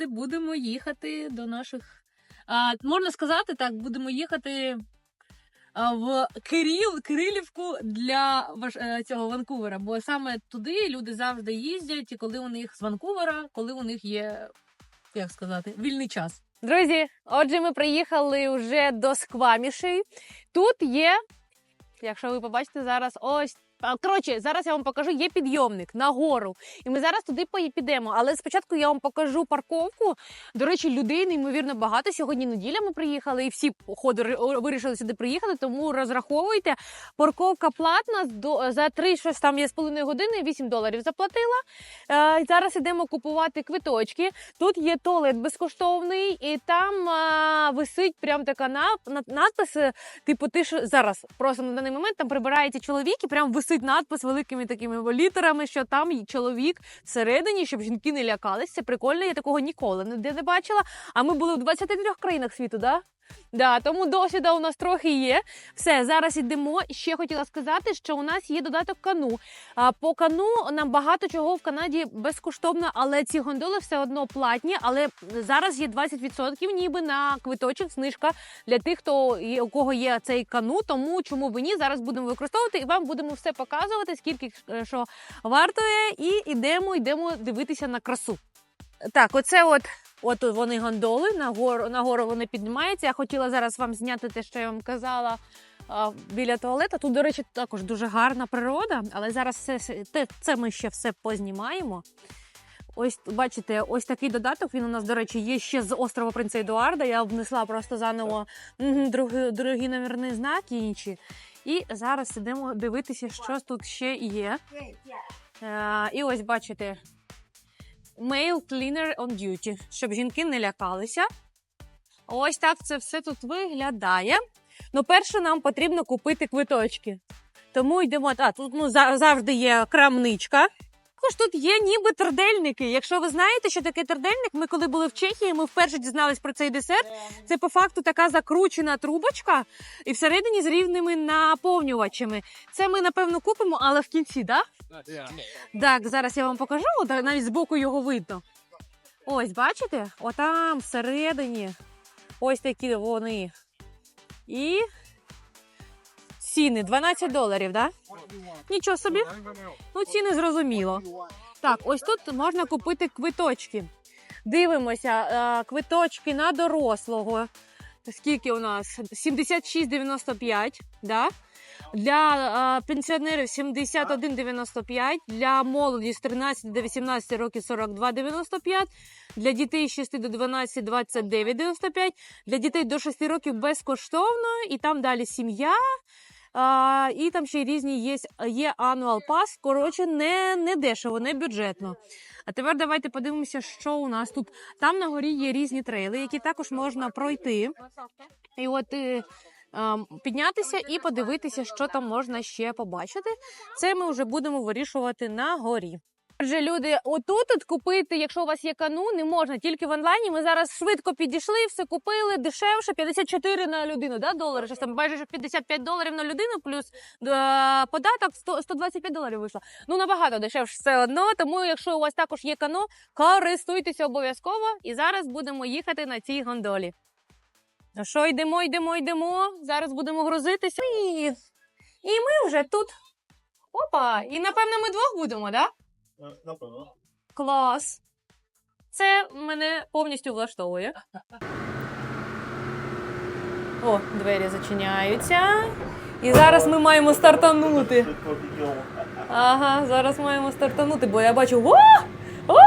люди, будемо їхати до наших. А, можна сказати так, будемо їхати в Кирил, Кирилівку для е, цього Ванкувера. Бо саме туди люди завжди їздять, і коли у них з Ванкувера, коли у них є, як сказати, вільний час. Друзі, отже, ми приїхали вже до Скваміші. Тут є, якщо ви побачите зараз, ось. Коротше, зараз я вам покажу, є підйомник на гору. І ми зараз туди підемо. Але спочатку я вам покажу парковку. До речі, людей неймовірно багато. Сьогодні неділя ми приїхали, і всі походу вирішили сюди приїхати. Тому розраховуйте. Парковка платна за три щось там є з половиною години, 8 доларів заплатила. Е, зараз ідемо купувати квиточки. Тут є туалет безкоштовний, і там висить прям така на, на- надпис. Типу, ти ж зараз просто на даний момент там прибирається чоловік, і прям висить надпис великими такими літерами, що там чоловік всередині, щоб жінки не лякались. Це прикольно. Я такого ніколи ніде не бачила. А ми були в 23 країнах світу, да? Да, тому досвіду у нас трохи є. Все, зараз йдемо. Ще хотіла сказати, що у нас є додаток кану. А по кану нам багато чого в Канаді безкоштовно, але ці гондоли все одно платні. Але зараз є 20% ніби на квиточок знижка для тих, хто у кого є цей кану. Тому чому б ні? Зараз будемо використовувати і вам будемо все показувати, скільки е, що вартує, і йдемо, йдемо дивитися на красу. Так, оце от. От вони гондоли, нагору, нагору вони піднімаються. Я хотіла зараз вам зняти те, що я вам казала біля туалета. Тут, до речі, також дуже гарна природа, але зараз все, це ми ще все познімаємо. Ось бачите, ось такий додаток. Він у нас, до речі, є ще з острова Принца Едуарда. Я внесла просто заново другі, другі номерні знаки інші. І зараз ідемо дивитися, що тут ще є. Е, і ось бачите. Male cleaner on duty, щоб жінки не лякалися. Ось так це все тут виглядає. Ну, перше, нам потрібно купити квиточки. Тому йдемо. А, тут ну, завжди є крамничка. Також тут є ніби тердельники. Якщо ви знаєте, що таке тердельник, ми коли були в Чехії, ми вперше дізнались про цей десерт. Це по факту така закручена трубочка, і всередині з рівними наповнювачами. Це ми напевно купимо, але в кінці, так? Так, зараз я вам покажу, навіть збоку його видно. Ось, бачите? Отам всередині. Ось такі вони. І ціни 12 доларів, так? Нічого собі. Ну, ціни зрозуміло. Так, ось тут можна купити квиточки. Дивимося, е, квиточки на дорослого. Скільки у нас? 76,95, да? Для е, пенсіонерів 71,95, для молоді з 13 до 18 років 42,95, для дітей з 6 до 12 29,95, для дітей до 6 років безкоштовно, і там далі сім'я. А, і там ще й різні є, є annual pass, коротше, не, не дешево, не бюджетно. А тепер давайте подивимося, що у нас тут. Там на горі є різні трейли, які також можна пройти. І от е, ем, піднятися і подивитися, що там можна ще побачити. Це ми вже будемо вирішувати на горі. Отже, люди, отут от купити, якщо у вас є кану, не можна тільки в онлайні. Ми зараз швидко підійшли, все купили дешевше, 54 на людину, да, долари. Щось там майже 55 доларів на людину, плюс е, податок 100, 125 доларів вийшло. Ну набагато дешевше все одно. Тому, якщо у вас також є кано, користуйтеся обов'язково. І зараз будемо їхати на цій гондолі. Ну що, йдемо, йдемо, йдемо. Зараз будемо грузитися. І, і ми вже тут. Опа! І напевно ми двох будемо, так? Да? Напевно. Клас. Це мене повністю влаштовує. О, двері зачиняються. І зараз ми маємо стартанути. Ага, зараз маємо стартанути, бо я бачу. О! О!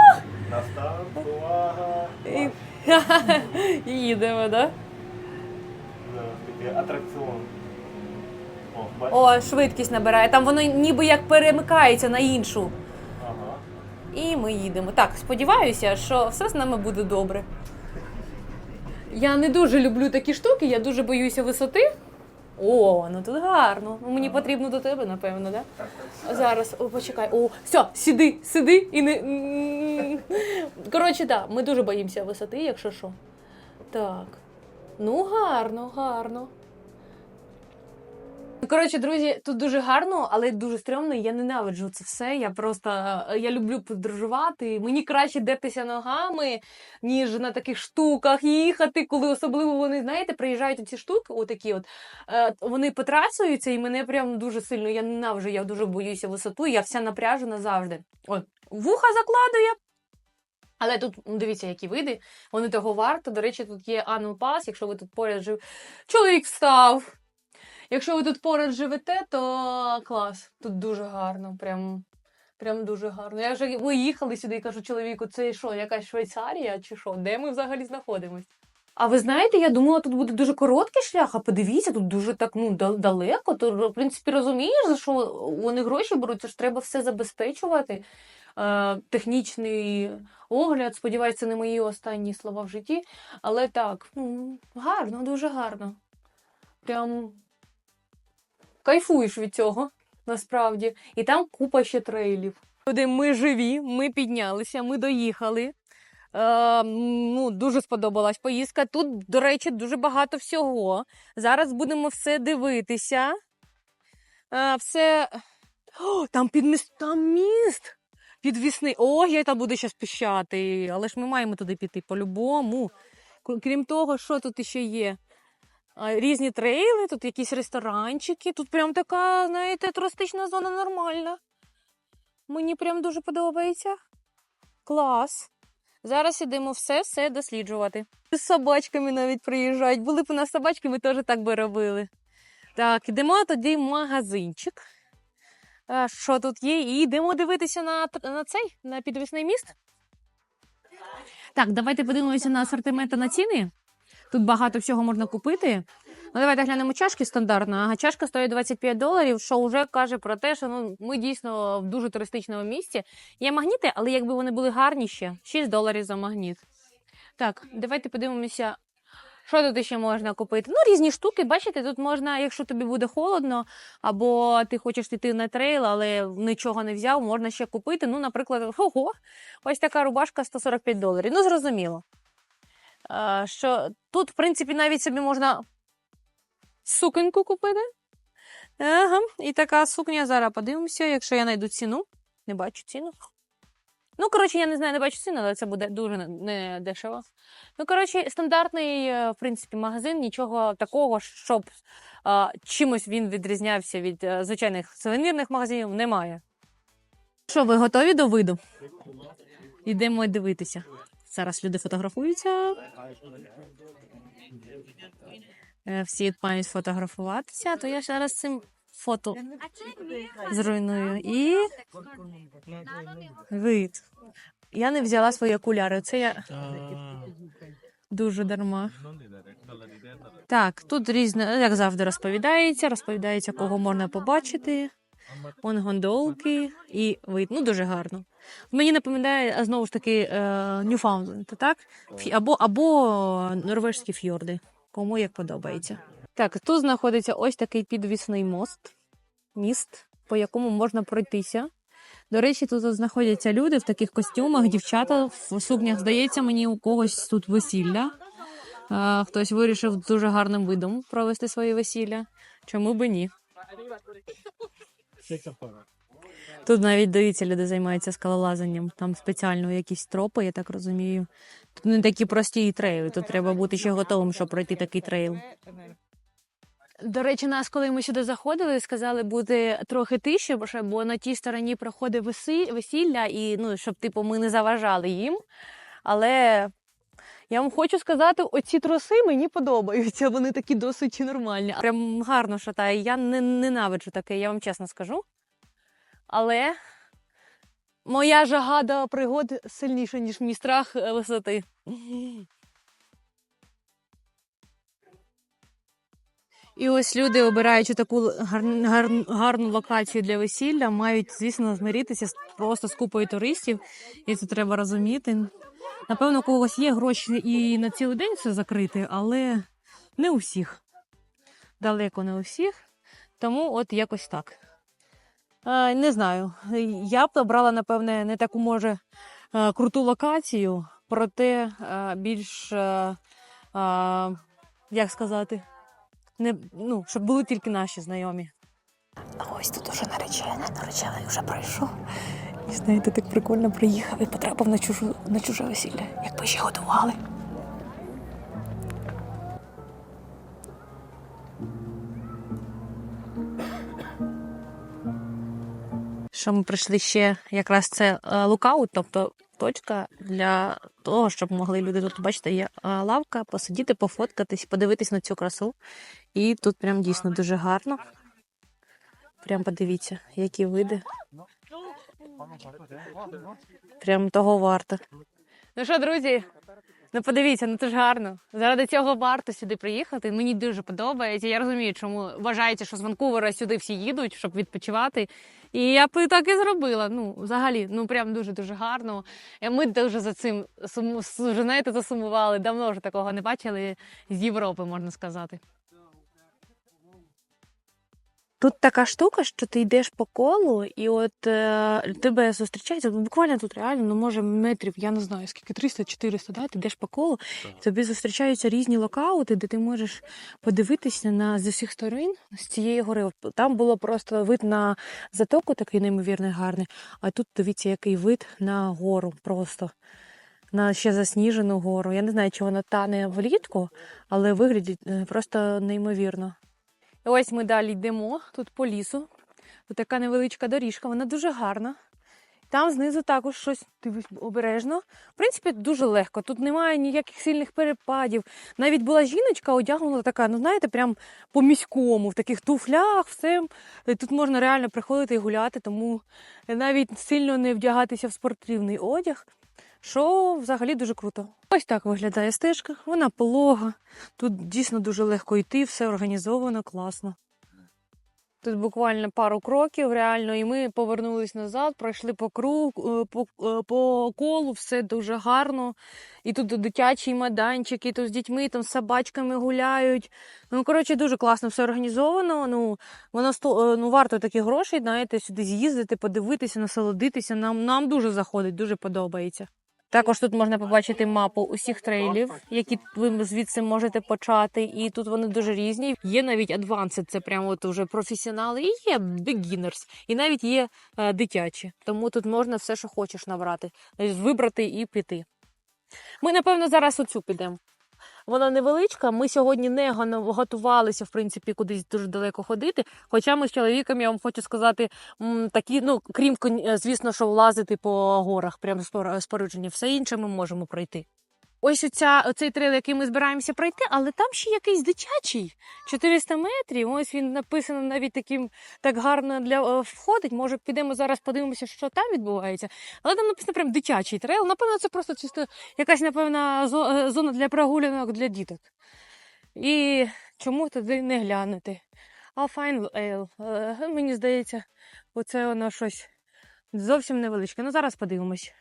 І їдемо, да? Атракціон. О, швидкість набирає. Там воно ніби як перемикається на іншу. І ми їдемо. Так, сподіваюся, що все з нами буде добре. Я не дуже люблю такі штуки, я дуже боюся висоти. О, ну тут гарно. Ну, Мені потрібно до тебе, напевно, да? Зараз, о, почекай. О, все, сиди, сиди і не. Коротше, так, ми дуже боїмося висоти, якщо що. Так. Ну, гарно, гарно. Ну, Коротше, друзі, тут дуже гарно, але дуже стрьомно. Я ненавиджу це все. Я просто е, я люблю подорожувати. Мені краще дертися ногами, ніж на таких штуках їхати, коли особливо вони, знаєте, приїжджають ці штуки, отакі от е, вони потрасуються, і мене прям дуже сильно. Я ненавиджу, я дуже боюся висоту. Я вся напряжена завжди. От, вуха закладує. Але тут ну, дивіться, які види. Вони того варто. До речі, тут є Annual Pass, якщо ви тут поряд жив. Чоловік встав. Якщо ви тут поряд живете, то клас. Тут дуже гарно. Прям, прям дуже гарно. Я вже виїхали сюди і кажу чоловіку, це що, якась Швейцарія чи що? Де ми взагалі знаходимось? А ви знаєте, я думала, тут буде дуже короткий шлях, а подивіться, тут дуже так ну, далеко. То, в принципі, розумієш, за що вони гроші беруть, це ж треба все забезпечувати. Е, технічний огляд, сподіваюся, не мої останні слова в житті. Але так, ну, гарно, дуже гарно. Прям кайфуєш від цього, насправді. І там купа ще трейлів. Туди ми живі, ми піднялися, ми доїхали. Е, ну, дуже сподобалась поїздка. Тут, до речі, дуже багато всього. Зараз будемо все дивитися. Е, все. О, там підміст, там міст. Підвісний. О, я там буду зараз піщати. Але ж ми маємо туди піти по-любому. Крім того, що тут ще є? Різні трейли, тут якісь ресторанчики. Тут прям така, знаєте, туристична зона нормальна. Мені прям дуже подобається. Клас. Зараз ідемо все все досліджувати. З собачками навіть приїжджають. Були б у нас собачки, ми теж так би робили. Так, ідемо тоді в магазинчик. Що тут є? І йдемо дивитися на, на цей, на підвісний міст. Так, давайте подивимося на асортимент та на ціни. Тут багато всього можна купити. Ну, давайте глянемо чашки стандартно. Ага, чашка стоїть 25 доларів, що вже каже про те, що ну, ми дійсно в дуже туристичному місці. Є магніти, але якби вони були гарні ще, 6 доларів за магніт. Так, давайте подивимося, що тут ще можна купити. Ну, різні штуки, бачите, тут можна, якщо тобі буде холодно, або ти хочеш йти на трейл, але нічого не взяв, можна ще купити. Ну, наприклад, ого, ось така рубашка 145 доларів. Ну, зрозуміло. А, що тут, в принципі, навіть собі можна суконьку купити. Ага, і така сукня зараз подивимося, якщо я знайду ціну. Не бачу ціну. Ну, коротше, я не знаю, не бачу ціну, але це буде дуже не- дешево. Ну, коротше, стандартний, е, в принципі, магазин, нічого такого, щоб а, чимось він відрізнявся від е, звичайних сувенірних магазинів, немає. Що, ви готові до виду? Йдемо дивитися. Зараз люди фотографуються. Е, Всі мають фотографуватися, то я зараз цим фото зруйную. І вид. Я не взяла свої окуляри. Це я дуже дарма. Так, тут різне, як завжди, розповідається. Розповідається, кого можна побачити. Вон гондолки і вид. Ну, дуже гарно. Мені напоминає знову ж таки е, Ньюфаундленд, так? Або, або норвежські фьорди. Кому як подобається. Так, тут знаходиться ось такий підвісний мост, міст, по якому можна пройтися. До речі, тут знаходяться люди в таких костюмах, дівчата в сукнях. Здається, мені у когось тут весілля. А, хтось вирішив дуже гарним видом провести своє весілля. Чому би ні? Тут навіть дивіться, люди займаються скалолазанням. Там спеціально якісь тропи, я так розумію. Тут не такі прості і трейли. Тут треба бути ще готовим, щоб пройти такий трейл. До речі, нас, коли ми сюди заходили, сказали бути трохи ще- бо на тій стороні проходить весілля, і ну, щоб типу ми не заважали їм. Але я вам хочу сказати, оці троси мені подобаються. Вони такі досить нормальні. Прям гарно шатає. Я не ненавиджу таке, я вам чесно скажу. Але моя жага до пригод сильніша, ніж мій страх е, висоти. І ось люди, обираючи таку гар- гар- гарну локацію для весілля, мають, звісно, змиритися просто з купою туристів, і це треба розуміти. Напевно, у когось є гроші і на цілий день все закрити, але не у всіх. Далеко не у всіх. Тому от якось так. Не знаю. Я б обрала, напевне, не таку, може, е, круту локацію, проте е, більш, е, як сказати, не, ну, щоб були тільки наші знайомі. Ось тут уже наречений, наречений вже прийшов. І знаєте, так прикольно приїхав і потрапив на, чужу, на чуже весілля, якби ще годували. Що ми прийшли ще якраз це е, лукаут, тобто точка для того, щоб могли люди тут бачите, є е, лавка, посидіти, пофоткатись, подивитись на цю красу. І тут прям дійсно дуже гарно. Прям подивіться, які види. Прям того варто. Ну що, друзі, ну подивіться, ну це ж гарно. Заради цього варто сюди приїхати. Мені дуже подобається. Я розумію, чому вважається, що з Ванкувера сюди всі їдуть, щоб відпочивати. І я б так і зробила. Ну, взагалі, ну прям дуже дуже гарно. Ми дуже за цим суму, знаєте, засумували. Давно вже такого не бачили з Європи, можна сказати. Тут така штука, що ти йдеш по колу, і от е, тебе зустрічається буквально тут реально, ну може метрів, я не знаю скільки 300-400, да? ти йдеш по колу, і тобі зустрічаються різні локаути, де ти можеш подивитися на з усіх сторон з цієї гори. Там було просто вид на затоку, такий неймовірно гарний. А тут дивіться, який вид на гору просто. На ще засніжену гору. Я не знаю, чи вона тане влітку, але виглядить е, просто неймовірно. Ось ми далі йдемо тут по лісу. Тут така невеличка доріжка, вона дуже гарна. Там знизу також щось дивись обережно. В принципі, дуже легко. Тут немає ніяких сильних перепадів. Навіть була жіночка одягнута така, ну знаєте, прям по міському, в таких туфлях, все. Тут можна реально приходити і гуляти, тому навіть сильно не вдягатися в спортивний одяг, що взагалі дуже круто. Ось так виглядає стежка, вона полога. Тут дійсно дуже легко йти, все організовано, класно. Тут буквально пару кроків, реально, і ми повернулись назад, пройшли по кругу, по, е, по колу, все дуже гарно. І тут дитячий майданчик, і тут з дітьми, там з собачками гуляють. Ну, коротше, дуже класно все організовано. Ну, воно сто, е, ну, варто таких грошей, знаєте, сюди з'їздити, подивитися, насолодитися. Нам, нам дуже заходить, дуже подобається. Також тут можна побачити мапу усіх трейлів, які ви звідси можете почати. І тут вони дуже різні. Є навіть адванси, це прямо от вже професіонали, і є beginners, і навіть є е, дитячі. Тому тут можна все, що хочеш набрати, вибрати і піти. Ми, напевно, зараз оцю підемо. Вона невеличка. Ми сьогодні не готувалися, в принципі, кудись дуже далеко ходити. Хоча ми з чоловіком, я вам хочу сказати, такі, ну, крім, е, звісно, що лазити по горах, прямо спор- спорудження, все інше ми можемо пройти. Ось оця, оцей трейл, який ми збираємося пройти, але там ще якийсь дитячий 400 метрів. Ось він написано навіть таким так гарно для е, входить. Може, підемо зараз подивимося, що там відбувається. Але там написано прям дитячий трейл. Напевно, це просто чисто якась, напевно, е, зона для прогулянок для діток. І чому туди не глянути? А Ale. Е, Мені здається, оце воно щось зовсім невеличке. Ну зараз подивимось.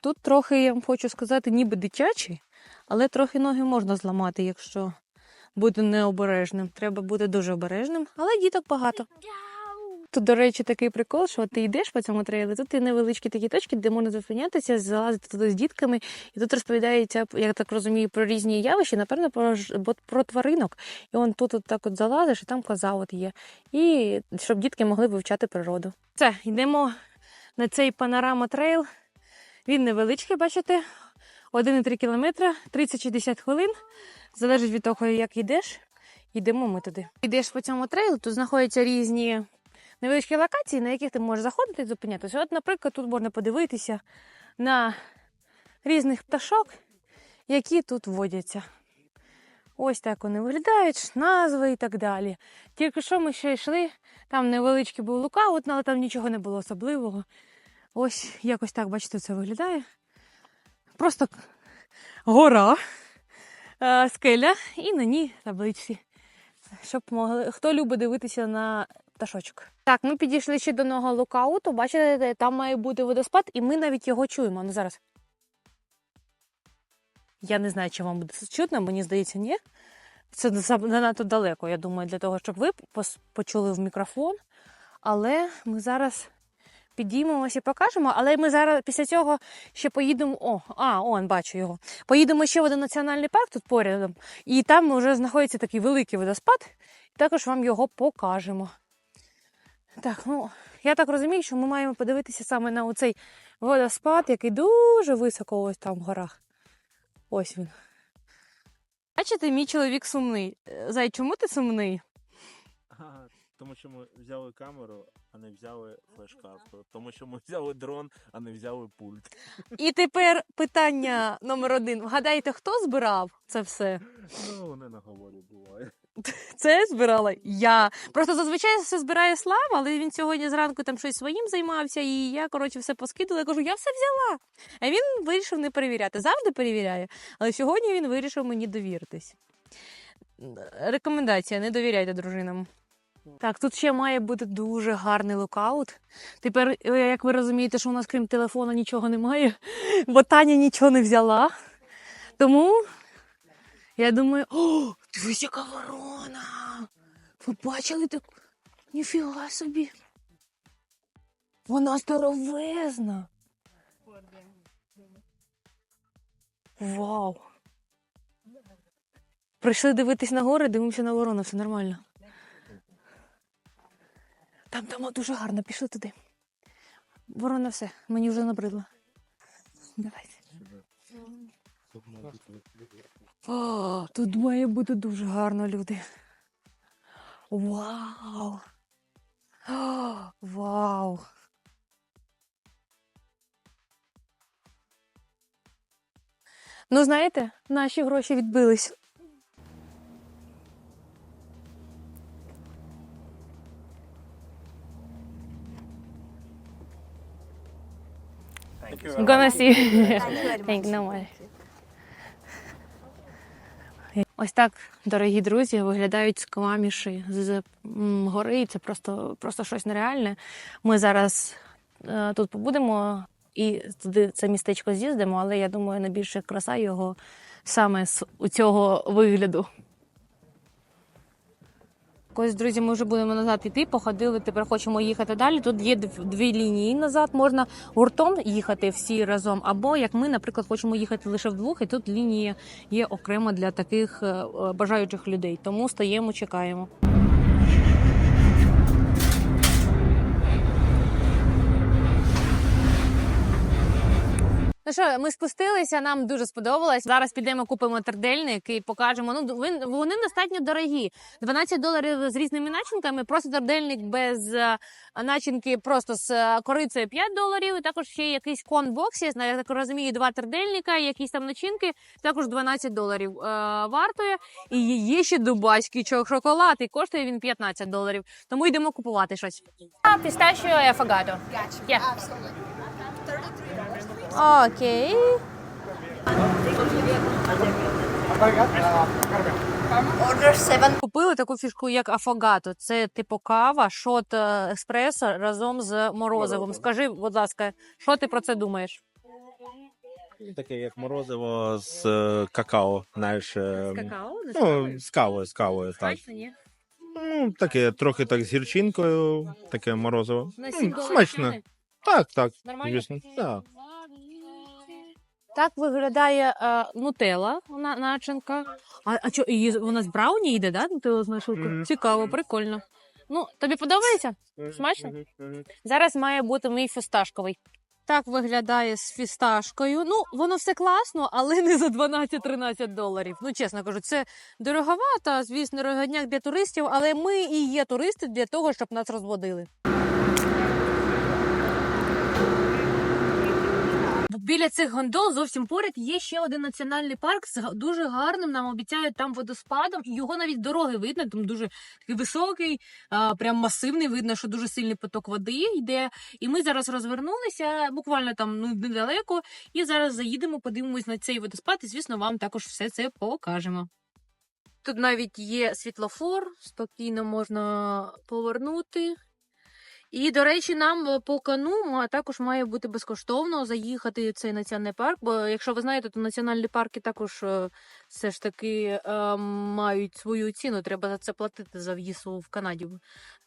Тут трохи, я вам хочу сказати, ніби дитячий, але трохи ноги можна зламати, якщо бути необережним. Треба бути дуже обережним, але діток багато. Тут, до речі, такий прикол, що ти йдеш по цьому трейлі, тут є невеличкі такі точки, де можна зупинятися, залазити туди з дітками. І тут розповідається, я так розумію, про різні явища, напевно, про, про тваринок. І он тут от так от залазиш, і там коза от є. І щоб дітки могли вивчати природу. Все, йдемо на цей панорама трейл. Він невеличкий, бачите, 1,3 кілометра, 30-60 хвилин. Залежить від того, як йдеш. Йдемо ми туди. Йдеш по цьому трейлу, тут знаходяться різні невеличкі локації, на яких ти можеш заходити і зупинятися. От, наприклад, тут можна подивитися на різних пташок, які тут водяться. Ось так вони виглядають, назви і так далі. Тільки що ми ще йшли, там невеличкий був лукаут, але там нічого не було особливого. Ось якось так, бачите, це виглядає. Просто гора, е, скеля і на ній табличці. Щоб могли. Хто любить дивитися на пташочок. Так, ми підійшли ще до нового лукауту. Бачите, там має бути водоспад, і ми навіть його чуємо. Ну зараз. Я не знаю, чи вам буде чутно, мені здається, ні. Це занадто далеко, я думаю, для того, щоб ви почули в мікрофон. Але ми зараз підіймемося покажемо, але ми зараз після цього ще поїдемо. О, а, он, бачу його. Поїдемо ще в один національний парк тут порядом, і там вже знаходиться такий великий водоспад, також вам його покажемо. Так, ну я так розумію, що ми маємо подивитися саме на оцей водоспад, який дуже високо ось там в горах. Ось він. Бачите, мій чоловік сумний. Зай, чому ти сумний? Тому що ми взяли камеру, а не взяли флеш-карту. Тому що ми взяли дрон, а не взяли пульт. І тепер питання номер один. Вгадайте, хто збирав це все? Ну, вони на говорі буває. Це збирала я. Просто зазвичай все збирає Слава, але він сьогодні зранку там щось своїм займався, і я, коротше, все поскидала. Я кажу, я все взяла. А він вирішив не перевіряти. Завжди перевіряє, але сьогодні він вирішив мені довіритись. Рекомендація: не довіряйте дружинам. Так, тут ще має бути дуже гарний лукаут. Тепер, е, як ви розумієте, що у нас крім телефону нічого немає, бо Таня нічого не взяла. Тому я думаю, о, дивись, яка ворона! Ви бачили таку? Ніфіга собі. Вона здоровезна. Вау. Прийшли дивитись на гори, дивимося на ворону, все нормально. Там там дуже гарно, пішли туди. Ворона все, мені вже набридло. Давайте. О, тут має бути дуже гарно, люди. Вау! О, вау! Ну, знаєте, наші гроші відбились. Gonna see. Thank you, no worries. Ось так, дорогі друзі, виглядають скламіші з гори. і Це просто, просто щось нереальне. Ми зараз е, тут побудемо і туди це містечко з'їздимо, але я думаю, найбільша краса його саме з у цього вигляду. Ось, друзі, ми вже будемо назад іти, походили, тепер хочемо їхати далі. Тут є дві лінії назад. Можна гуртом їхати всі разом, або як ми, наприклад, хочемо їхати лише вдвох, і тут лінія є окремо для таких е, бажаючих людей. Тому стаємо, чекаємо. Ну що, ми спустилися, нам дуже сподобалось. Зараз підемо купимо тердельник і покажемо. Ну він- вони достатньо дорогі. 12 доларів з різними начинками. Просто тердельник без е, начинки, просто з е, корицею 5 доларів. І також ще якийсь конбокс. Я знаю, я так розумію, два тердельника, якісь там начинки. Також 12 доларів е, вартує. І є ще дубайський шоколад, і коштує він 15 доларів. Тому йдемо купувати щось. Пістачіо і афагадо. Yeah. Окей. Купили таку фішку, як афогато. Це типу кава, шот е, еспресо разом з морозивом. Скажи, будь ласка, що ти про це думаєш? Таке як морозиво з е, какао, знаєш. е, Какао? Ну, з кавою, з кавою, так. ні? Ну, таке трохи так з гірчинкою, таке морозиво. На М, 7 доларів Смачно. Так, так. Нормально? Звісно, так. Так виглядає е, нутелла, вона начинка. А, а що, її, вона з брауні йде, да? Нутелла з нашою? Мгм. Цікаво, прикольно. Ну, тобі подобається? Смачно? Зараз має бути мій фісташковий. Так виглядає з фісташкою. Ну, воно все класно, але не за 12-13 доларів. Ну, чесно кажу, це дороговато, звісно, рогодняк для туристів, але ми і є туристи для того, щоб нас розводили. Біля цих гондол зовсім поряд є ще один національний парк з дуже гарним. Нам обіцяють там водоспадом. Його навіть дороги видно. Там дуже такий високий, прям масивний. Видно, що дуже сильний поток води йде. І ми зараз розвернулися буквально там ну недалеко. І зараз заїдемо, подивимось на цей водоспад. І звісно, вам також все це покажемо. Тут навіть є світлофор, спокійно можна повернути. І, до речі, нам е, по кану також має бути безкоштовно заїхати в цей національний парк. Бо, якщо ви знаєте, то національні парки також е, все ж таки е, мають свою ціну. Треба за це платити за в'їзд в Канаді.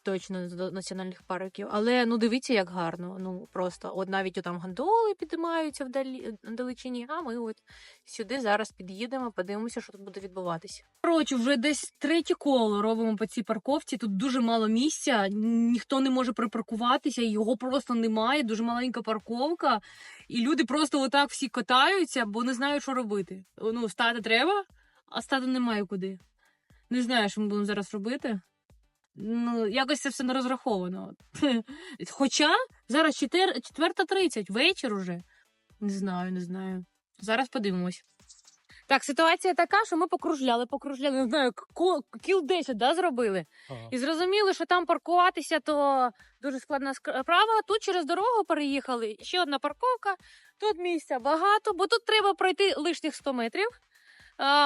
Точно до національних парків. Але ну дивіться, як гарно. Ну просто от навіть там гандоли підіймаються вдалі вдалечині, а ми от сюди зараз під'їдемо, подивимося, що тут буде відбуватися. Коротше, вже десь третє коло робимо по цій парковці. Тут дуже мало місця, ніхто не може припаркуватися, його просто немає. Дуже маленька парковка, і люди просто отак всі катаються, бо не знають, що робити. Ну, стати треба, а стати немає куди. Не знаю, що ми будемо зараз робити. Ну, якось це все не розраховано. Хоча зараз 4.30, вечір уже. Не знаю, не знаю. Зараз подивимось. Так, ситуація така, що ми покружляли, покружляли, не знаю, ко- кіл 10 да, зробили. І зрозуміли, що там паркуватися то дуже складна справа. Тут через дорогу переїхали. Ще одна парковка. Тут місця багато, бо тут треба пройти лишніх 100 метрів.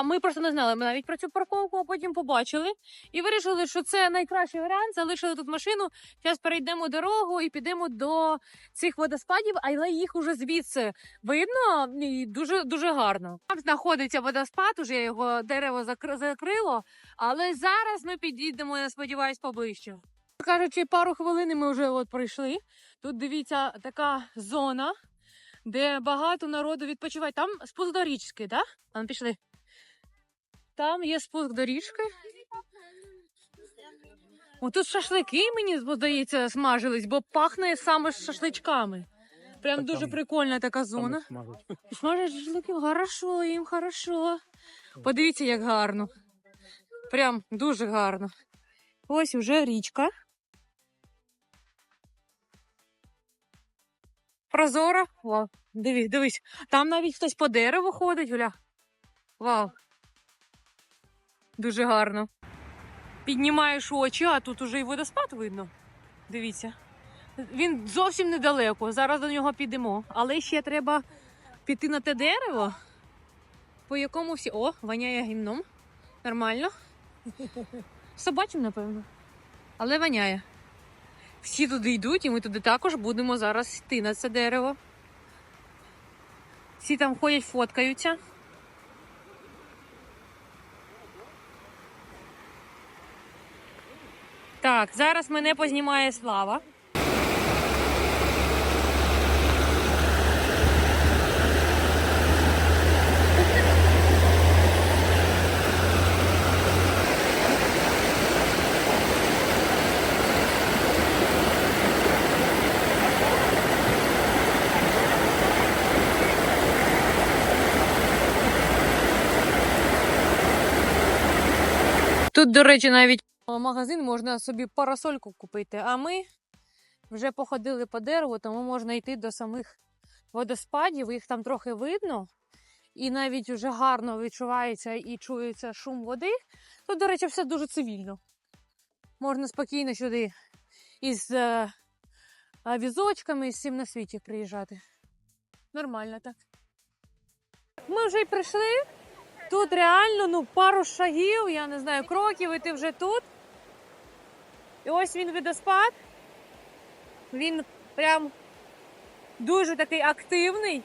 Ми просто не знали ми навіть про цю парковку, а потім побачили і вирішили, що це найкращий варіант. Залишили тут машину. Зараз перейдемо дорогу і підемо до цих водоспадів, але їх уже звідси видно і дуже дуже гарно. Там знаходиться водоспад, уже його дерево закр- закрило, але зараз ми підійдемо, я сподіваюсь, поближче. Кажучи, пару хвилин ми вже от пройшли. Тут дивіться така зона, де багато народу відпочиває. Там спуск до річки, так? Да? А, пішли. Там є спуск до річки. О, тут шашлики, мені здається, смажились, бо пахне саме шашличками. Прям Так дуже там- прикольна така зона. Смажать шашлики, хорошо, їм хорошо. Подивіться, як гарно. Прям дуже гарно. Ось вже річка. Прозора. Вау. Дивись, дивись. Там навіть хтось по дереву ходить, Гуля. Вау. Дуже гарно. Піднімаєш очі, а тут уже і водоспад видно. Дивіться. Він зовсім недалеко. Зараз до нього підемо. Але ще треба піти на те дерево, по якому всі. О, воняє гімном. Нормально. Собачим, напевно. Але воняє. Всі туди йдуть, і ми туди також будемо зараз йти на це дерево. Всі там ходять, фоткаються. Так, зараз мене познімає слава. Тут, до речі, навіть магазин можна собі парасольку купити. А ми вже походили по дереву, тому можна йти до самих водоспадів. Їх там трохи видно. І навіть вже гарно відчувається і чується шум води. Тут, до речі, все дуже цивільно. Можна спокійно сюди із е, візочками, із всім на світі приїжджати. Нормально так. Ми вже й прийшли. Тут реально ну, пару шагів, я не знаю, кроків, і ти вже тут. І ось він водоспад. Він прям дуже такий активний.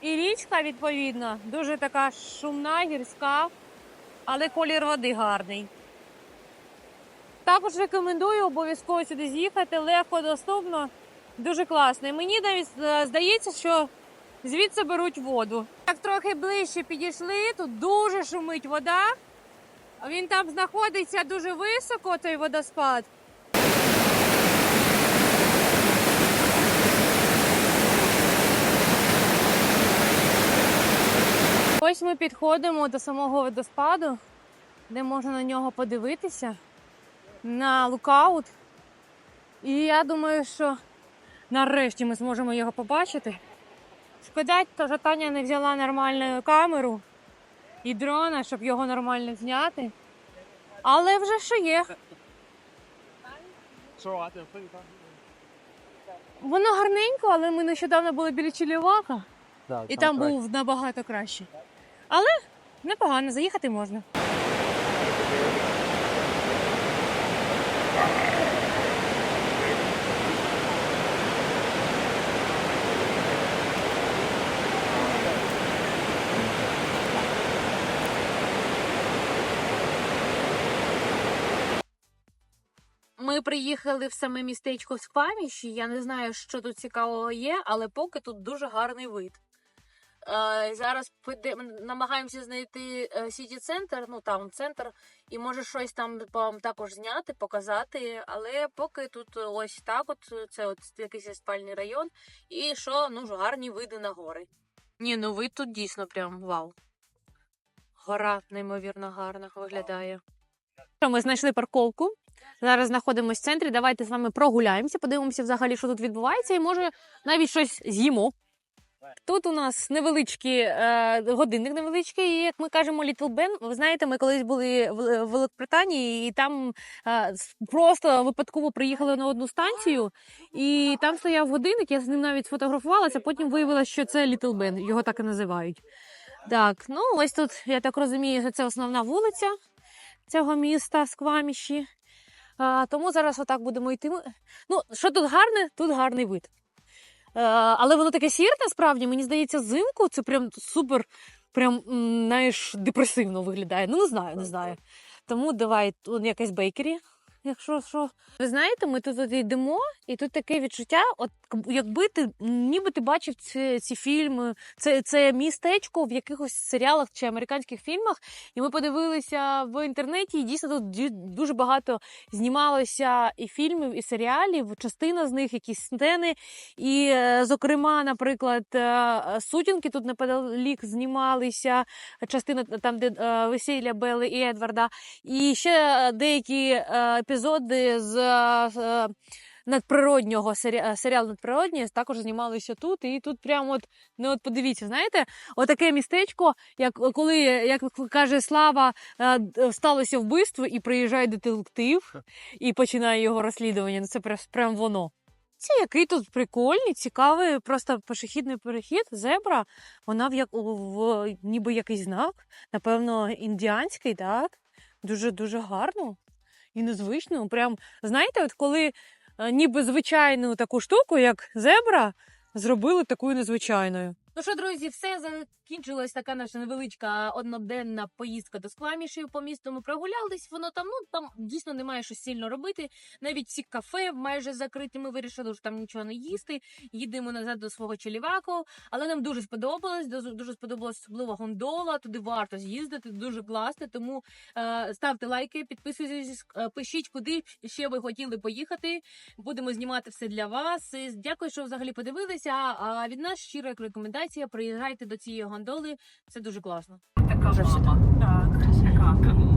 І річка, відповідно, дуже така шумна, гірська, але колір води гарний. Також рекомендую обов'язково сюди з'їхати, легко, доступно, дуже класно. Мені навіть е, здається, що звідси беруть воду. Так трохи ближче підійшли, тут дуже шумить вода. Він там знаходиться дуже високо, цей водоспад. Ось ми підходимо до самого водоспаду, де можна на нього подивитися на лукаут. І я думаю, що нарешті ми зможемо його побачити. Шкода, що Таня не взяла нормальну камеру і дрона, щоб його нормально зняти. Але вже що є. Воно гарненько, але ми нещодавно були біля Чилівака, і там був набагато краще. Але непогано, заїхати можна. Ми приїхали в саме містечко Скваміші. Я не знаю, що тут цікавого є, але поки тут дуже гарний вид. Е, зараз піде- намагаємося знайти е, сіті центр, ну там центр, і може щось там вам також зняти, показати. Але поки тут ось так, от це от якийсь спальний район, і що ну ж гарні види на гори. Ні, ну вид тут дійсно прям вау. Гора неймовірно гарна виглядає. Ми знайшли парковку. Зараз знаходимося в центрі. Давайте з вами прогуляємося, подивимося взагалі, що тут відбувається, і може навіть щось з'їмо. Тут у нас невеличкий е, годинник невеличкий, і, як ми кажемо, Little Ben. Ви знаєте, ми колись були в, в Великобританії, і там е, просто випадково приїхали на одну станцію, і там стояв годинник, я з ним навіть сфотографувалася, потім виявилося, що це Little Ben, його так і називають. Так, ну ось тут, я так розумію, що це основна вулиця цього міста Скваміші. А, тому зараз отак будемо йти. Ну, що тут гарне, тут гарний вид. А, але воно таке сіре, насправді, мені здається, взимку це прям супер, прям, знаєш, депресивно виглядає. Ну, не знаю, не знаю. Тому давай тут якась бейкері. Якщо що. Ви знаєте, ми тут от йдемо, і тут таке відчуття, от якби ти ніби ти бачив ці, ці фільми, це, це містечко в якихось серіалах чи американських фільмах. І ми подивилися в інтернеті, і дійсно тут дуже багато знімалося і фільмів, і серіалів. Частина з них якісь сцени. І, е, зокрема, наприклад, е, сутінки тут неподалік знімалися. Частина там, де е, весілля Белли і Едварда. І ще деякі епізоди з. е, Надприроднього е, серіал надприроднє також знімалися тут, і тут прямо от ну от подивіться, знаєте, отаке містечко, як коли як каже Слава, е, сталося вбивство, і приїжджає детектив і починає його розслідування. Ну це прям, прям воно. Це який тут прикольний, цікавий, просто пішохідний перехід, зебра. Вона в як в ніби якийсь знак, напевно, індіанський, так? Дуже дуже гарно і незвично. Прям знаєте, от коли е, ніби звичайну таку штуку, як зебра, зробили такою незвичайною. Ну що, друзі, все закінчилась така наша невеличка одноденна поїздка до Сквамішів по місту. Ми прогулялись. Воно там, ну там дійсно немає що сильно робити. Навіть всі кафе майже закриті. Ми вирішили, що там нічого не їсти. Їдемо назад до свого челіваку. Але нам дуже сподобалось. Дуже, дуже сподобалась особливо гондола. Туди варто з'їздити. Дуже класно. Тому е, ставте лайки, підписуйтесь, е, пишіть, куди ще ви хотіли поїхати. Будемо знімати все для вас. Дякую, що взагалі подивилися. А від нас щира рекомендація: приїжджайте до цієї гондоли. Це дуже класно. Така мама. Так, така.